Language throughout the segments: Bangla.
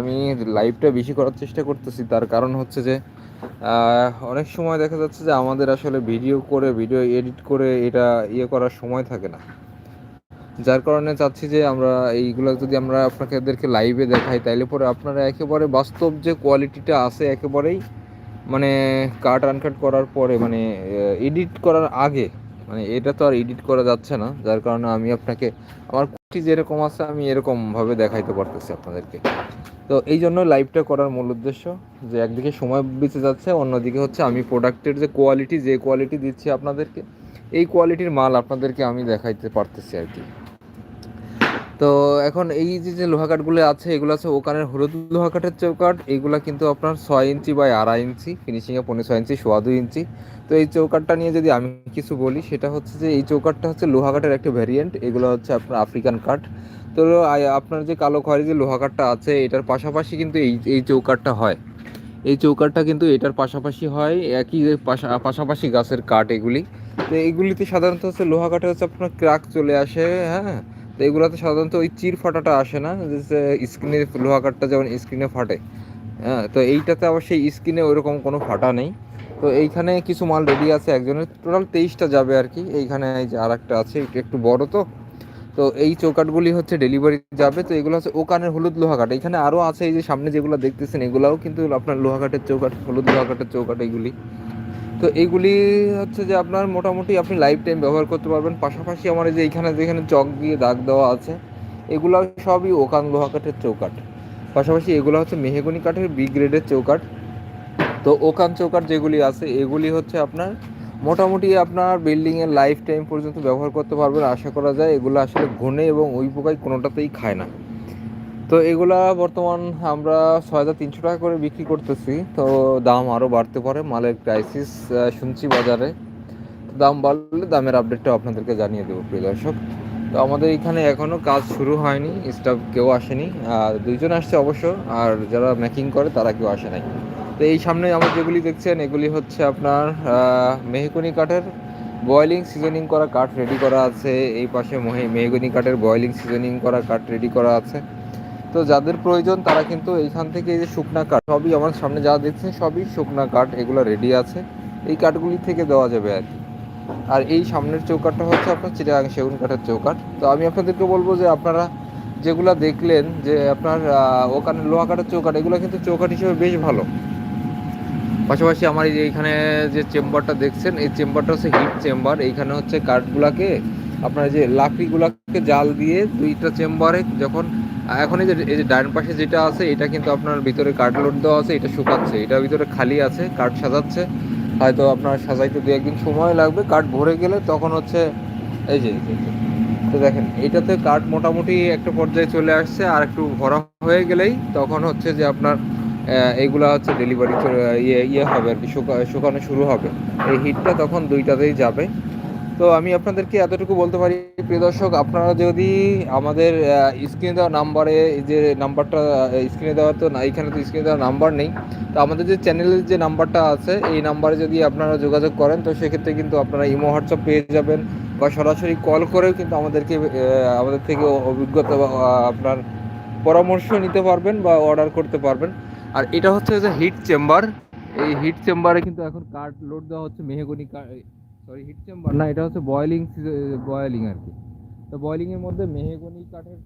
আমি লাইভটা বেশি করার চেষ্টা করতেছি। তার কারণ হচ্ছে যে অনেক সময় দেখা যাচ্ছে যে আমাদের আসলে ভিডিও করে ভিডিও এডিট করে এটা ইয়ে করার সময় থাকে না। যার কারণে চাচ্ছি যে আমরা এইগুলো যদি আমরা আপনাদেরকে লাইভে দেখাই, তাইলে পরে আপনারা একেবারে বাস্তব যে কোয়ালিটিটা আছে একেবারেই মানে কাট আনকাট করার পরে মানে এডিট করার আগে মানে এটা তো আর এডিট করা যাচ্ছে না, যার কারণে আমি আপনাকে, আমার কোয়ালিটি যেরকম আছে আমি এরকমভাবে দেখাইতে পারতেছি আপনাদেরকে। তো এই জন্য লাইভটা করার মূল উদ্দেশ্য যে একদিকে সময় বেঁচে যাচ্ছে, অন্যদিকে হচ্ছে আমি প্রোডাক্টের যে কোয়ালিটি যে কোয়ালিটি দিচ্ছি আপনাদেরকে, এই কোয়ালিটির মাল আপনাদেরকে আমি দেখাইতে পারতেছি আর কি। তো এখন এই যে যে লোহা কাঠগুলো আছে, এগুলো আছে ওখানের হলুদ লোহা কাঠের চৌকাঠ। এইগুলা কিন্তু আপনার ছয় ইঞ্চি বা আড়াই ইঞ্চি ফিনিশিংয়ে পনেরো ছয় ইঞ্চি, সোয়া দুই ইঞ্চি। তো এই চৌকাঠটা নিয়ে যদি আমি কিছু বলি, সেটা হচ্ছে যে, এই চৌকাঠটা হচ্ছে লোহা কাঠের একটা ভ্যারিয়েন্ট এগুলো হচ্ছে আপনার আফ্রিকান কাঠ। তো আপনার যে কালো খয়েরি যে লোহা কাঠটা আছে, এটার পাশাপাশি কিন্তু এই এই চৌকাঠটা হয়। এই চৌকাঠটা কিন্তু এটার পাশাপাশি হয়, একই পাশা- পাশাপাশি গাছের কাঠ এগুলি। তো এইগুলিতে সাধারণত হচ্ছে লোহা কাঠে হচ্ছে আপনার ক্রাক চলে আসে হ্যাঁ? তো এগুলোতে সাধারণত ওই চির ফাটাটা আসে না, যে স্ক্রিনে লোহা কাঠটা যেমন স্ক্রিনে ফাটে। হ্যাঁ তো এইটাতে আবার সেই স্ক্রিনে ওইরকম কোনো ফাটা নেই। তো এইখানে কিছু মাল রেডি আছে একজনের টোটাল তেইশটা যাবে আর কি এইখানে এই যে আর একটা আছে, এটা একটু বড় তো। তো এই চৌকাটগুলি হচ্ছে ডেলিভারি যাবে। তো এগুলো হচ্ছে ওকানের হলুদ লোহা কাঠ এখানে আরও আছে এই যে সামনে যেগুলো দেখতেছেন, এগুলাও কিন্তু আপনার লোহা কাঠের চৌকাঠ, হলুদ লোহা কাঠের চৌকাঠ এগুলি তো এইগুলি হচ্ছে যে আপনার মোটামুটি আপনি লাইফ টাইম ব্যবহার করতে পারবেন। পাশাপাশি আমার যে এইখানে যেখানে চক দিয়ে দাগ দেওয়া আছে, এগুলো সবই ওকান লোহা কাঠের চৌকাঠ। পাশাপাশি এগুলো হচ্ছে মেহেগুনি কাঠের বি গ্রেডের চৌকাঠ। তো ওকান চৌকাঠ যেগুলি আছে, এগুলি হচ্ছে আপনার মোটামুটি আপনার বিল্ডিংয়ের লাইফ টাইম পর্যন্ত ব্যবহার করতে পারবেন। আশা করা যায় এগুলো আসলে ঘুনে এবং ওই পোকায় কোনোটাতেই খায় না। তো এগুলা বর্তমান আমরা ছয় হাজার তিনশো টাকা করে বিক্রি করতেছি। তো দাম আরও বাড়তে পারে মালের ক্রাইসিস শুনছি বাজারে। দাম বাড়লে দামের আপডেটটা আপনাদেরকে জানিয়ে দেবো প্রিয় দর্শক। তো আমাদের এখানে এখনও কাজ শুরু হয়নি স্টাফ কেউ আসেনি আর দুইজন আসছে অবশ্য আর যারা মেকিং করে তারা কেউ আসে নাই। তো এই সামনে আমার যেগুলি দেখছেন এগুলি হচ্ছে আপনার আহ, মেহগুনি কাঠের বয়েলিং সিজনিং করা কাঠ রেডি করা আছে। এই পাশে মহে- মেহগনি কাঠের বয়েলিং সিজনিং করা কাঠ রেডি করা আছে। তো যাদের প্রয়োজন, তারা কিন্তু এইখান থেকে এই যে শুকনা কাঠ, সবই আমার সামনে যা দেখছেন, সবই শুকনা কাঠ, এগুলো রেডি আছে। এই কাঠগুলি থেকে দেওয়া যাবে আর কি। আর এই সামনের চৌকাঠটা হচ্ছে আপনার চিটাগাং সেগুন কাঠের চৌকাঠ। তো আমি আপনাদেরকে বলব যে আপনারা যেগুলা দেখলেন, যে আপনার ওখানে লোহা কাঠের চৌকাঠ, এগুলো কিন্তু চৌকাঠ হিসেবে বেশ ভালো। পাশাপাশি আমার এইখানে যে চেম্বারটা দেখছেন, এই চেম্বারটা হচ্ছে হিট চেম্বার। এইখানে হচ্ছে কাঠগুলাকে আপনার যে লাকড়িগুলাকে জাল দিয়ে দুইটা চেম্বারে যখন এখন এই যে এই যে ডান পাশে যেটা আছে, এটা কিন্তু আপনার ভিতরে কাঠ লোড দেওয়া আছে, এটা শুকাচ্ছে। এটা ভিতরে খালি আছে কাঠ সাজাচ্ছে। হয়তো আপনার সাজাইতে দু একদিন সময় লাগবে কাঠ ভরে গেলে তখন হচ্ছে, এই যে তো দেখেন, এটাতে কাঠ মোটামুটি একটা পর্যায়ে চলে আসছে, আর একটু ভরা হয়ে গেলেই তখন হচ্ছে যে আপনার এইগুলা হচ্ছে ডেলিভারি ইয়ে ইয়ে হবে আর কি শুকানো শুরু হবে। এই হিটটা তখন দুইটাতেই যাবে। তো আমি আপনাদেরকে এতটুকু বলতে পারি, প্রিয় দর্শক, আপনারা যদি আমাদের স্ক্রিনে দেওয়া নাম্বারে যে নাম্বারটা স্ক্রিনে দেওয়া তো না, এখানে তো স্ক্রিনে দেওয়া নাম্বার নেই। তো আমাদের যে চ্যানেলের যে নাম্বারটা আছে, এই নাম্বারে যদি আপনারা যোগাযোগ করেন, তো সেক্ষেত্রে কিন্তু আপনারা ইমো, হোয়াটসঅ্যাপ পেয়ে যাবেন বা সরাসরি কল করেও কিন্তু আমাদেরকে আমাদের থেকে অভিজ্ঞতা বা আপনার পরামর্শ নিতে পারবেন বা অর্ডার করতে পারবেন। আর এটা হচ্ছে যে হিট চেম্বার এই হিট চেম্বারে কিন্তু এখন কার্ড লোড দেওয়া হচ্ছে, মেহগনি সরি হিট চেম্বার না, এটা হচ্ছে বয়েলিং বয়েলিং আর কি। তো বয়েলিং এর মধ্যে মেহগনি কাঠের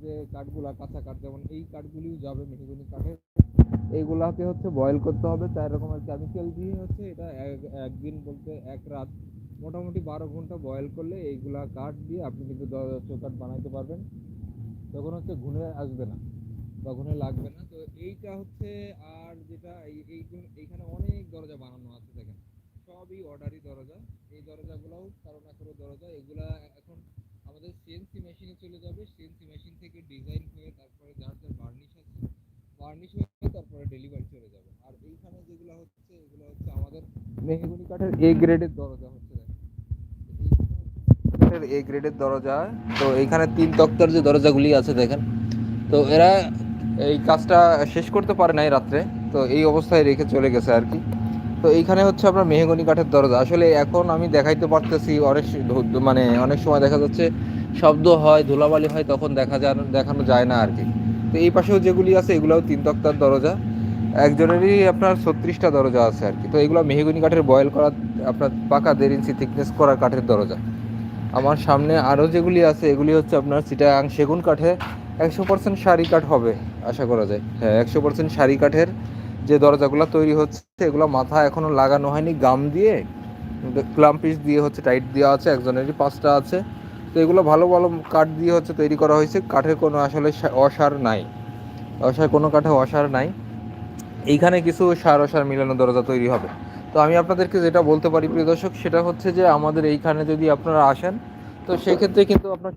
যে কাঠগুলা, কাঁচা কাঠ, যেমন এই কাঠগুলিও যাবে মেহগনি কাঠের। এইগুলাকে হচ্ছে বয়েল করতে হবে চার রকমের কেমিক্যাল দিয়ে হচ্ছে এটা এক- একদিন বলতে এক রাত, মোটামুটি বারো ঘণ্টা বয়েল করলে এইগুলা কাঠ দিয়ে আপনি কিন্তু চৌকাঠ বানাইতে পারবেন। তখন হচ্ছে ঘুনে আসবে না, বা ঘুনে লাগবে না। তো এইটা হচ্ছে আর যেটা, এই এই এইখানে অনেক দরজা বানানো আছে, দেখেন। সবই অর্ডারি দরজা। এই দরজাগুলোও কারও না দরজা, এগুলা এখন আমাদের সিএনসি মেশিনে চলে যাবে। সিএনসি মেশিন থেকে ডিজাইন হয়ে তারপরে যার যার বার্নিশ আছে বার্নিশ হয়ে তারপরে ডেলিভারি চলে যাবে। আর এইখানে যেগুলো হচ্ছে, এগুলো হচ্ছে আমাদের মেহগুনি কাঠের এ গ্রেডের দরজা হচ্ছে কাঠের এ গ্রেডের দরজা। তো এইখানে তিন তক্তার যে দরজাগুলি আছে দেখেন। তো এরা এই কাজটা শেষ করতে পারে নাই রাত্রে। তো এই অবস্থায় রেখে চলে গেছে আর কি। তো এইখানে হচ্ছে আপনার মেহগনি কাঠের দরজা। আসলে এখন আমি দেখাইতে পারতেছি, অনেক মানে অনেক সময় দেখা যাচ্ছে শব্দ হয়, ধুলাবালি হয়, তখন দেখা যায় দেখানো যায় না আর কি তো এই পাশেও যেগুলি আছে, এগুলোও তিন তক্তার দরজা। একজনেরই আপনার ছত্রিশটা দরজা আছে আর কি তো এগুলো মেহগুনি কাঠের বয়েল করা, আপনার পাকা দেড় ইঞ্চি থিকনেস করা কাঠের দরজা। আমার সামনে আরও যেগুলি আছে, এগুলি হচ্ছে আপনার চিটাং সেগুন কাঠে। একশো পার্সেন্ট শাড়ি কাঠ হবে, আশা করা যায়। হ্যাঁ একশো পার্সেন্ট শাড়ি কাঠের যে দরজাগুলো তৈরি হচ্ছে, এগুলো মাথা এখনও লাগানো হয়নি। গাম দিয়ে ক্লাম পিস দিয়ে হচ্ছে টাইট দেওয়া আছে, একজনেরই পাঁচটা আছে। তো এগুলো ভালো ভালো কাঠ দিয়ে হচ্ছে তৈরি করা হয়েছে। কাঠের কোনো আসলে অসার নাই। অসার কোনো কাঠে অসার নাই। এইখানে কিছু সার অসার মিলানো দরজা তৈরি হবে। তো আমি আপনাদেরকে যেটা বলতে পারি, প্রিয় দর্শক, সেটা হচ্ছে যে আমাদের এইখানে যদি আপনারা আসেন, তো সেই ক্ষেত্রে কিন্তু আপনার